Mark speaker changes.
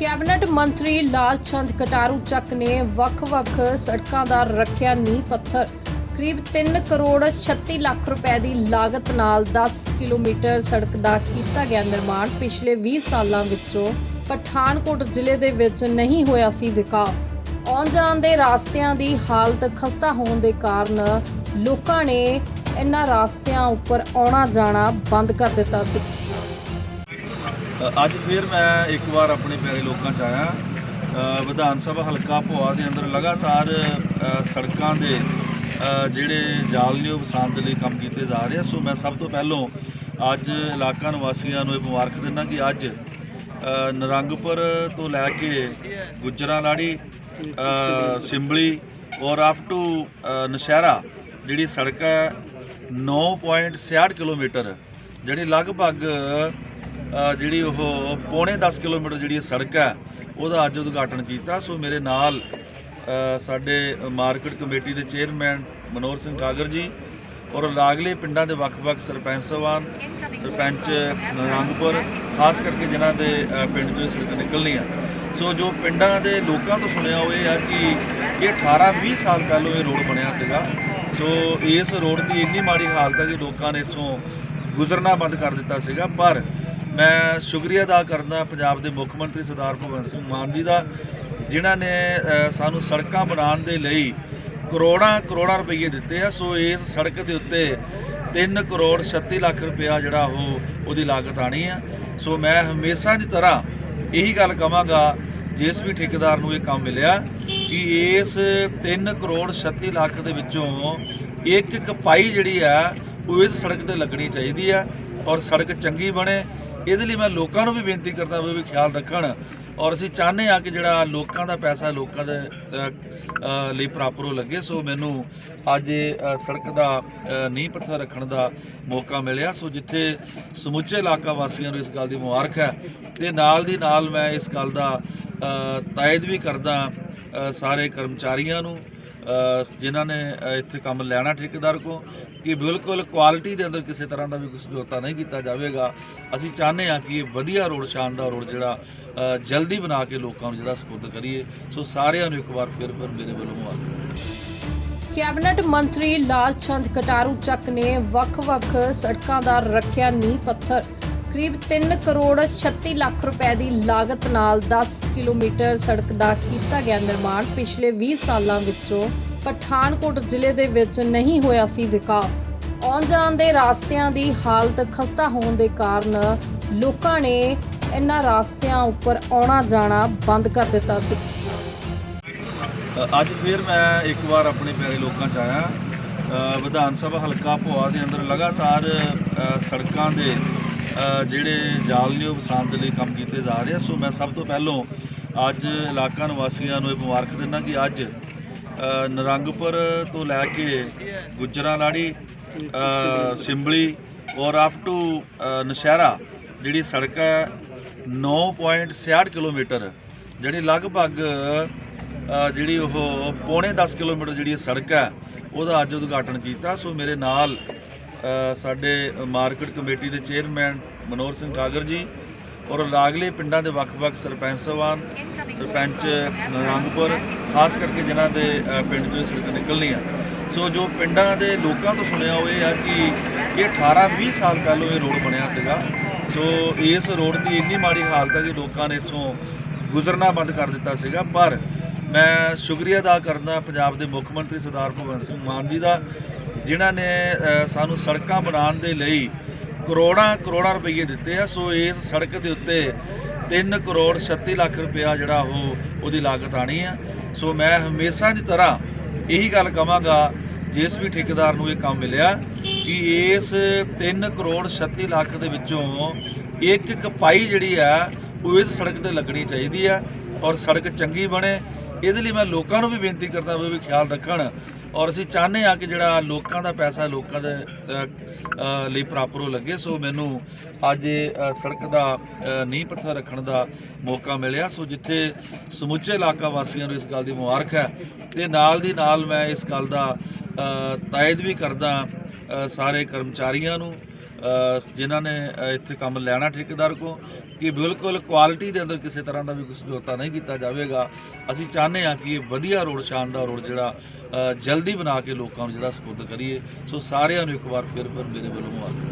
Speaker 1: Cabinet ਮੰਤਰੀ ਲਾਲ ਚੰਦ ਕਟਾਰੂ ਚੱਕ ਨੇ ਵੱਖ-ਵੱਖ ਸੜਕਾਂ ਦਾ ਰੱਖਿਆ ਨੀਂਹ ਪੱਥਰ। ਕਰੀਬ 3 ਕਰੋੜ 36 ਲੱਖ ਰੁਪਏ ਦੀ ਲਾਗਤ ਨਾਲ 10 ਕਿਲੋਮੀਟਰ ਸੜਕ ਦਾ ਕੀਤਾ ਗਿਆ ਨਿਰਮਾਣ। ਪਿਛਲੇ 20 ਸਾਲਾਂ ਵਿੱਚੋਂ ਪਠਾਨਕੋਟ ਜ਼ਿਲ੍ਹੇ ਦੇ ਵਿੱਚ ਨਹੀਂ ਹੋਇਆ ਸੀ ਵਿਕਾਸ। ਆਉਣ ਜਾਣ ਦੇ ਰਾਸਤਿਆਂ ਦੀ ਹਾਲਤ ਖਸਤਾ ਹੋਣ ਦੇ ਕਾਰਨ ਲੋਕਾਂ ਨੇ ਇਹਨਾਂ ਰਸਤਿਆਂ ਉੱਪਰ ਆਉਣਾ ਜਾਣਾ ਬੰਦ ਕਰ ਦਿੱਤਾ ਸੀ।
Speaker 2: ਅੱਜ ਫਿਰ ਮੈਂ ਇੱਕ ਵਾਰ ਆਪਣੇ ਪਿਆਰੇ ਲੋਕਾਂ 'ਚ ਆਇਆ। ਵਿਧਾਨ ਸਭਾ ਹਲਕਾ ਭੋਆ ਦੇ ਅੰਦਰ ਲਗਾਤਾਰ ਸੜਕਾਂ ਦੇ ਜਿਹੜੇ ਜਾਲ ਨੇ ਉਹ ਵਸਾਉਣ ਦੇ ਲਈ ਕੰਮ ਕੀਤੇ ਜਾ ਰਹੇ ਆ। ਸੋ ਮੈਂ ਸਭ ਤੋਂ ਪਹਿਲਾਂ ਅੱਜ ਇਲਾਕਾ ਨਿਵਾਸੀਆਂ ਨੂੰ ਇਹ ਮੁਬਾਰਕ ਦਿੰਦਾ ਕਿ ਅੱਜ ਅ, ਨਰੰਗਪੁਰ ਤੋਂ ਲੈ ਕੇ ਗੁਜਰਾਲਾੜੀ ਲਾੜੀ ਸਿੰਬਲੀ ਔਰ ਅਪ ਟੂ ਨਸ਼ਹਿਰਾ ਜਿਹੜੀ ਸੜਕ ਹੈ 9.66 ਕਿਲੋਮੀਟਰ ਜਿਹੜੀ ਲਗਭਗ ਜਿਹੜੀ ਉਹ ਪੌਣੇ 10 ਕਿਲੋਮੀਟਰ ਜਿਹੜੀ ਸੜਕ ਹੈ, ਉਹਦਾ ਅੱਜ ਉਦਘਾਟਨ ਕੀਤਾ। ਸੋ ਮੇਰੇ ਨਾਲ ਸਾਡੇ ਮਾਰਕੀਟ ਕਮੇਟੀ ਦੇ ਚੇਅਰਮੈਨ ਮਨੋਹਰ ਸਿੰਘ ਕਾਗਰ ਜੀ ਔਰ ਲਾਗਲੇ ਪਿੰਡਾਂ ਦੇ ਵੱਖ-ਵੱਖ ਸਰਪੰਚ ਸਵਾਨ, ਸਰਪੰਚ ਨਰੰਗਪੁਰ ਖਾਸ ਕਰਕੇ ਜਿਨ੍ਹਾਂ ਦੇ ਪਿੰਡ 'ਚੋਂ ਇਹ ਸੜਕ ਨਿਕਲਣੀ ਆ। ਸੋ ਜੋ ਪਿੰਡਾਂ ਦੇ ਲੋਕਾਂ ਤੋਂ ਸੁਣਿਆ ਉਹ ਇਹ ਆ ਕਿ ਇਹ 18-20 ਸਾਲ ਪਹਿਲਾਂ ਇਹ ਰੋਡ ਬਣਿਆ ਸੀਗਾ। ਸੋ ਇਸ ਰੋਡ ਦੀ ਇੰਨੀ ਮਾੜੀ ਹਾਲਤ ਹੈ ਕਿ ਲੋਕਾਂ ਨੇ ਇੱਥੋਂ ਗੁਜ਼ਰਨਾ ਬੰਦ ਕਰ ਦਿੱਤਾ ਸੀਗਾ। ਪਰ ਮੈਂ ਸ਼ੁਕਰੀਆ ਅਦਾ ਕਰਦਾ ਪੰਜਾਬ ਦੇ ਮੁੱਖ ਮੰਤਰੀ ਸਰਦਾਰ ਭਗਵੰਤ ਸਿੰਘ ਮਾਨ ਜੀ ਦਾ, ਜਿਨ੍ਹਾਂ ਨੇ ਸਾਨੂੰ ਸੜਕਾਂ ਬਣਾਉਣ ਦੇ ਲਈ ਕਰੋੜਾਂ ਕਰੋੜਾਂ ਰੁਪਏ ਦਿੱਤੇ ਆ। ਸੋ ਇਸ ਸੜਕ ਦੇ ਉੱਤੇ 3 ਕਰੋੜ 36 ਲੱਖ ਰੁਪਇਆ ਜਿਹੜਾ ਉਹ ਉਹਦੀ ਲਾਗਤ ਆਣੀ ਆ। ਸੋ ਮੈਂ ਹਮੇਸ਼ਾ ਦੀ ਤਰ੍ਹਾਂ ਇਹੀ ਗੱਲ ਕਵਾਂਗਾ, ਜਿਸ ਵੀ ਠੇਕੇਦਾਰ ਨੂੰ ਇਹ ਕੰਮ ਮਿਲਿਆ, ਕਿ ਇਸ 3 ਕਰੋੜ 36 ਲੱਖ ਦੇ ਵਿੱਚੋਂ ਇੱਕ ਇੱਕ ਪਾਈ ਜਿਹੜੀ ਆ, ਉਹ ਇਸ ਸੜਕ ਤੇ ਲੱਗਣੀ ਚਾਹੀਦੀ ਆ ਔਰ ਸੜਕ ਚੰਗੀ ਬਣੇ। ਇਹਦੇ ਲਈ ਮੈਂ ਲੋਕਾਂ ਨੂੰ ਵੀ ਬੇਨਤੀ ਕਰਦਾ ਵੀ ਖਿਆਲ ਰੱਖਣ ਔਰ ਅਸੀਂ ਚਾਹੁੰਦੇ ਆ ਕਿ ਜਿਹੜਾ ਲੋਕਾਂ ਦਾ ਪੈਸਾ ਲੋਕਾਂ ਦੇ ਲਈ ਪ੍ਰਾਪਰ ਹੋ ਲੱਗੇ। ਸੋ ਮੈਨੂੰ ਅੱਜ ਸੜਕ ਦਾ ਨੀਂਹ ਪੱਥਰ ਰੱਖਣ ਦਾ ਮੌਕਾ ਮਿਲਿਆ। ਸੋ ਜਿੱਥੇ ਸਮੁੱਚੇ ਇਲਾਕਾ ਵਾਸੀਆਂ ਨੂੰ ਇਸ ਗੱਲ ਦੀ ਮੁਬਾਰਕ ਹੈ ਤੇ ਨਾਲ ਦੀ ਨਾਲ ਮੈਂ ਇਸ ਗੱਲ ਦਾ ਤਾਇਦ ਵੀ ਕਰਦਾ ਸਾਰੇ ਕਰਮਚਾਰੀਆਂ ਨੂੰ ਜਿਨ੍ਹਾਂ ਨੇ ਇੱਥੇ ਕੰਮ ਲੈਣਾ ਠੇਕੇਦਾਰ ਕੋ ਕਿ ਬਿਲਕੁਲ ਕੁਆਲਿਟੀ ਦੇ ਅੰਦਰ ਕਿਸੇ ਤਰ੍ਹਾਂ ਦਾ ਵੀ ਕੁਝ ਸਮਝੌਤਾ ਨਹੀਂ ਕੀਤਾ ਜਾਵੇਗਾ। ਅਸੀਂ ਚਾਹੁੰਦੇ ਹਾਂ ਕਿ ਇਹ ਵਧੀਆ ਰੋਡ, ਸ਼ਾਨਦਾਰ ਰੋਡ ਜਿਹੜਾ ਜਲਦੀ ਬਣਾ ਕੇ ਲੋਕਾਂ ਨੂੰ ਜਿਹੜਾ ਸਪੁਰਦ ਕਰੀਏ। ਸੋ ਸਾਰਿਆਂ ਨੂੰ ਇੱਕ ਵਾਰ ਫਿਰ ਫਿਰ ਮੇਰੇ ਵੱਲੋਂ ਮੁਬਾਰਕ।
Speaker 1: ਕੈਬਨਿਟ ਮੰਤਰੀ ਲਾਲ ਚੰਦ ਕਟਾਰੂ ਚੱਕ ਨੇ ਵੱਖ-ਵੱਖ ਸੜਕਾਂ ਦਾ ਰੱਖਿਆ ਨੀਂਹ ਪੱਥਰ। ਕਰੀਬ 3 ਕਰੋੜ 36 ਲੱਖ ਰੁਪਏ ਦੀ ਲਾਗਤ ਨਾਲ 10 ਕਿਲੋਮੀਟਰ ਸੜਕ ਦਾ ਕੀਤਾ ਗਿਆ ਨਿਰਮਾਣ ਪਿਛਲੇ 20 ਸਾਲਾਂ ਵਿੱਚੋਂ ਪਠਾਨਕੋਟ ਜ਼ਿਲ੍ਹੇ ਦੇ ਵਿੱਚ ਨਹੀਂ ਹੋਇਆ ਸੀ ਵਿਕਾਸ। ਆਉਣ ਜਾਣ ਦੇ ਰਾਸਤਿਆਂ ਦੀ ਹਾਲਤ ਖਸਤਾ ਹੋਣ ਦੇ ਕਾਰਨ ਲੋਕਾਂ ਨੇ ਇਹਨਾਂ ਰਸਤਿਆਂ ਉੱਪਰ ਆਉਣਾ ਜਾਣਾ ਬੰਦ ਕਰ ਦਿੱਤਾ ਸੀ।
Speaker 2: ਅੱਜ ਫਿਰ ਮੈਂ ਇੱਕ ਵਾਰ ਆਪਣੇ ਪਿਆਰੇ ਲੋਕਾਂ 'ਚ ਆਇਆ। ਵਿਧਾਨ ਸਭਾ ਹਲਕਾ ਭੋਆ ਦੇ ਅੰਦਰ ਲਗਾਤਾਰ ਸੜਕਾਂ ਦੇ ਜਿਹੜੇ ਜਾਲ ਨੇ ਉਹ ਵਸਾਉਣ ਦੇ ਲਈ ਕੰਮ ਕੀਤੇ ਜਾ ਰਹੇ ਆ। ਸੋ ਮੈਂ ਸਭ ਤੋਂ ਪਹਿਲਾਂ ਅੱਜ ਇਲਾਕਾ ਨਿਵਾਸੀਆਂ ਨੂੰ ਇਹ ਮੁਬਾਰਕ ਦਿੰਦਾ ਕਿ ਅੱਜ ਅ, ਨਰੰਗਪੁਰ ਤੋਂ ਲੈ ਕੇ ਗੁਜਰਾਲਾੜੀ ਲਾੜੀ ਸਿੰਬਲੀ ਔਰ ਅਪ ਟੂ ਨਸ਼ਹਿਰਾ ਜਿਹੜੀ ਸੜਕ ਹੈ 9.66 ਕਿਲੋਮੀਟਰ ਜਿਹੜੀ ਲਗਭਗ ਜਿਹੜੀ ਉਹ ਪੌਣੇ 10 ਕਿਲੋਮੀਟਰ ਜਿਹੜੀ ਸੜਕ ਹੈ ਉਹਦਾ ਅੱਜ ਉਦਘਾਟਨ ਕੀਤਾ। ਸੋ ਮੇਰੇ ਨਾਲ ਸਾਡੇ ਮਾਰਕੀਟ ਕਮੇਟੀ ਦੇ ਚੇਅਰਮੈਨ ਮਨੋਹਰ ਸਿੰਘ ਗਾਗਰ ਜੀ ਔਰ ਲਾਗਲੇ ਪਿੰਡਾਂ ਦੇ ਵੱਖ-ਵੱਖ ਸਰਪੰਚ ਸਵਾਨ, ਸਰਪੰਚ ਨਰੰਗਪੁਰ ਖਾਸ ਕਰਕੇ ਜਿਨ੍ਹਾਂ ਦੇ ਪਿੰਡ 'ਚੋਂ ਸੜਕ ਨਿਕਲਣੀ ਆ ਸੋ ਜੋ ਪਿੰਡਾਂ ਦੇ ਲੋਕਾਂ ਤੋਂ ਸੁਣਿਆ ਉਹ ਇਹ ਆ ਕਿ ਇਹ 18-20 ਸਾਲ ਪਹਿਲਾਂ ਇਹ ਰੋਡ ਬਣਿਆ ਸੀਗਾ। ਸੋ ਇਸ ਰੋਡ ਦੀ ਇੰਨੀ ਮਾੜੀ ਹਾਲਤ ਹੈ ਕਿ ਲੋਕਾਂ ਨੇ ਇੱਥੋਂ ਗੁਜ਼ਰਨਾ ਬੰਦ ਕਰ ਦਿੱਤਾ ਸੀਗਾ। ਪਰ ਮੈਂ ਸ਼ੁਕਰੀਆ ਅਦਾ ਕਰਦਾ ਪੰਜਾਬ ਦੇ ਮੁੱਖ ਮੰਤਰੀ ਸਰਦਾਰ ਭਗਵੰਤ ਸਿੰਘ ਮਾਨ ਜੀ ਦਾ ਜਿਨ੍ਹਾਂ ਨੇ ਸਾਨੂੰ ਸੜਕਾਂ ਬਣਾਉਣ ਦੇ ਲਈ ਕਰੋੜਾਂ ਕਰੋੜਾਂ ਰੁਪਏ ਦਿੱਤੇ ਆ। ਸੋ ਇਸ ਸੜਕ ਦੇ ਉੱਤੇ 3 ਕਰੋੜ 36 ਲੱਖ ਰੁਪਇਆ ਜਿਹੜਾ ਉਹ ਉਹਦੀ ਲਾਗਤ ਆਣੀ ਆ। ਸੋ ਮੈਂ ਹਮੇਸ਼ਾ ਦੀ ਤਰ੍ਹਾਂ ਇਹੀ ਗੱਲ ਕਵਾਂਗਾ ਜਿਸ ਵੀ ਠੇਕੇਦਾਰ ਨੂੰ ਇਹ ਕੰਮ ਮਿਲਿਆ, ਕਿ ਇਸ 3 ਕਰੋੜ 36 ਲੱਖ ਦੇ ਵਿੱਚੋਂ ਇੱਕ ਇੱਕ ਪਾਈ ਜਿਹੜੀ ਆ, ਉਹ ਇਸ ਸੜਕ ਤੇ ਲੱਗਣੀ ਚਾਹੀਦੀ ਆ ਔਰ ਸੜਕ ਚੰਗੀ ਬਣੇ। ਇਹਦੇ ਲਈ ਮੈਂ ਲੋਕਾਂ ਨੂੰ ਵੀ ਬੇਨਤੀ ਕਰਦਾ ਵੀ ਖਿਆਲ ਰੱਖਣ ਔਰ ਅਸੀਂ ਚਾਹੁੰਦੇ ਆ ਕਿ ਜਿਹੜਾ ਲੋਕਾਂ ਦਾ ਪੈਸਾ ਲੋਕਾਂ ਦੇ ਲਈ ਪ੍ਰਾਪਰ ਹੋ ਲੱਗੇ, ਸੋ ਮੈਨੂੰ ਅੱਜ ਸੜਕ ਦਾ ਨੀਂਹ ਪੱਥਰ ਰੱਖਣ ਦਾ ਮੌਕਾ ਮਿਲਿਆ। ਸੋ ਜਿੱਥੇ ਸਮੁੱਚੇ ਇਲਾਕਾ ਵਾਸੀਆਂ ਨੂੰ ਇਸ ਗੱਲ ਦੀ ਮੁਬਾਰਕ ਹੈ ਤੇ ਨਾਲ ਦੀ ਨਾਲ ਮੈਂ ਇਸ ਗੱਲ ਦਾ ਤਾਇਦ ਵੀ ਕਰਦਾ ਸਾਰੇ ਕਰਮਚਾਰੀਆਂ ਨੂੰ ਜਿਨ੍ਹਾਂ ਨੇ ਇੱਥੇ ਕੰਮ ਲੈਣਾ ਠੇਕੇਦਾਰ ਕੋ ਕਿ ਬਿਲਕੁਲ ਕੁਆਲਿਟੀ ਦੇ ਅੰਦਰ ਕਿਸੇ ਤਰ੍ਹਾਂ ਦਾ ਵੀ ਕੁਝ ਸਮਝੌਤਾ ਨਹੀਂ ਕੀਤਾ ਜਾਵੇਗਾ। ਅਸੀਂ ਚਾਹੁੰਦੇ ਹਾਂ ਕਿ ਇਹ ਵਧੀਆ ਰੋਡ, ਸ਼ਾਨਦਾਰ ਰੋਡ ਜਿਹੜਾ ਜਲਦੀ ਬਣਾ ਕੇ ਲੋਕਾਂ ਨੂੰ ਜਿਹੜਾ ਸਪੁਰਦ ਕਰੀਏ। ਸੋ ਸਾਰਿਆਂ ਨੂੰ ਇੱਕ ਵਾਰ ਫਿਰ ਫਿਰ ਮੇਰੇ ਵੱਲੋਂ ਮੁਬਾਰਕ।